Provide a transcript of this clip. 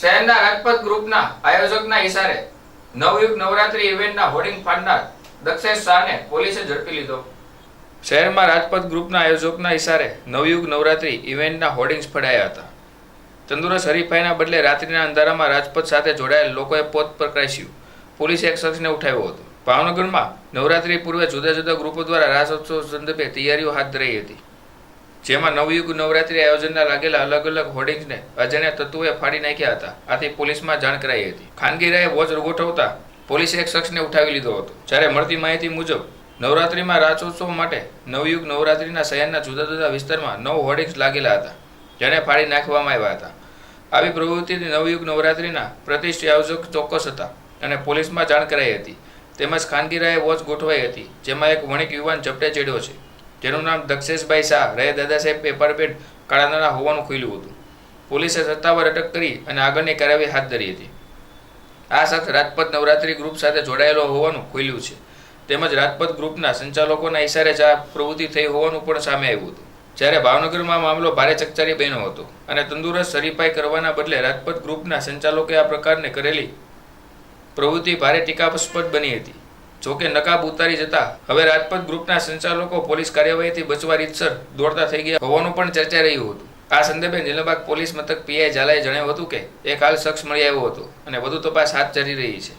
શહેરના રાજપથ ગ્રુપના આયોજકના ઇશારે નવયુગ નવરાત્રી ઇવેન્ટના હોર્ડિંગ ફાડનાર દક્ષેશ શાહને પોલીસે ઝડપી લીધો. શહેરમાં રાજપથ ગ્રુપના આયોજકના ઇશારે નવયુગ નવરાત્રી ઇવેન્ટના હોર્ડિંગ્સ ફડાયા હતા. તંદુરસ્ત હરીફાઈના બદલે રાત્રિના અંધારામાં રાજપથ સાથે જોડાયેલ લોકોએ પોત પ્રકાશ્યું પોલીસે એક શખ્સને ઉઠાવ્યો હતો. ભાવનગરમાં નવરાત્રી પૂર્વે જુદા જુદા ગ્રુપો દ્વારા રાસોત્સવ સંદર્ભે તૈયારીઓ હાથ ધરાઈ હતી. જેમાં નવયુગ નવરાત્રી આયોજનના લાગેલા અલગ અલગ હોર્ડિંગ્સને અજાણ્યા તત્વોએ ફાડી નાખ્યા હતા. આથી પોલીસમાં જાણ કરાઈ હતી. ખાનગી રાયે વોચ ગોઠવતા પોલીસે એક શખ્સને ઉઠાવી લીધો હતો. જ્યારે મળતી માહિતી મુજબ, નવરાત્રીમાં રાસોત્સવ માટે નવયુગ નવરાત્રીના શહેરના જુદા જુદા વિસ્તારમાં નવ હોર્ડિંગ્સ લાગેલા હતા, જેને ફાડી નાખવામાં આવ્યા હતા. આવી પ્રવૃત્તિથી નવયુગ નવરાત્રીના પ્રતિષ્ઠિત આયોજક ચોક્કસ હતા અને પોલીસમાં જાણ કરાઈ હતી. તેમજ ખાનગી રાયે વોચ ગોઠવાઈ હતી, જેમાં એક વણિક યુવાન ઝપટે ચડ્યો છે. જેનું નામ દક્ષેશભાઈ શાહ રહે દાદાસાહેબ પેપરપેટ કાળાના હોવાનું ખુલ્યું હતું. પોલીસે સત્તાવાર અટક કરી અને આગળની કાર્યવાહી હાથ ધરી હતી. આ સાથે રાજપથ નવરાત્રી ગ્રુપ સાથે જોડાયેલો હોવાનું ખુલ્યું છે. તેમજ રાજપથ ગ્રુપના સંચાલકોના ઇશારે જ આ પ્રવૃત્તિ થઈ હોવાનું પણ સામે આવ્યું હતું. જ્યારે ભાવનગરમાં મામલો ભારે ચકચારી બન્યો હતો અને તંદુરસ્ત હરીફાઈ કરવાના બદલે રાજપથ ગ્રુપના સંચાલકોએ આ પ્રકારને કરેલી પ્રવૃત્તિ ભારે ટીકાસ્પદ બની હતી. જોકે નકાબ ઉતારી જતા હવે રાજપથ ગ્રુપના સંચાલકો પોલીસ કાર્યવાહીથી બચવા રીતસર દોડતા થઈ ગયા હોવાનું પણ ચર્ચા રહ્યું હતું. આ સંદર્ભે નીલમબાગ પોલીસ મથક પીઆઈ ઝાલાએ જણાવ્યું હતું કે, એક હાલ શખ્સ મળી આવ્યો હતો અને વધુ તપાસ હાથ ધરી રહી છે.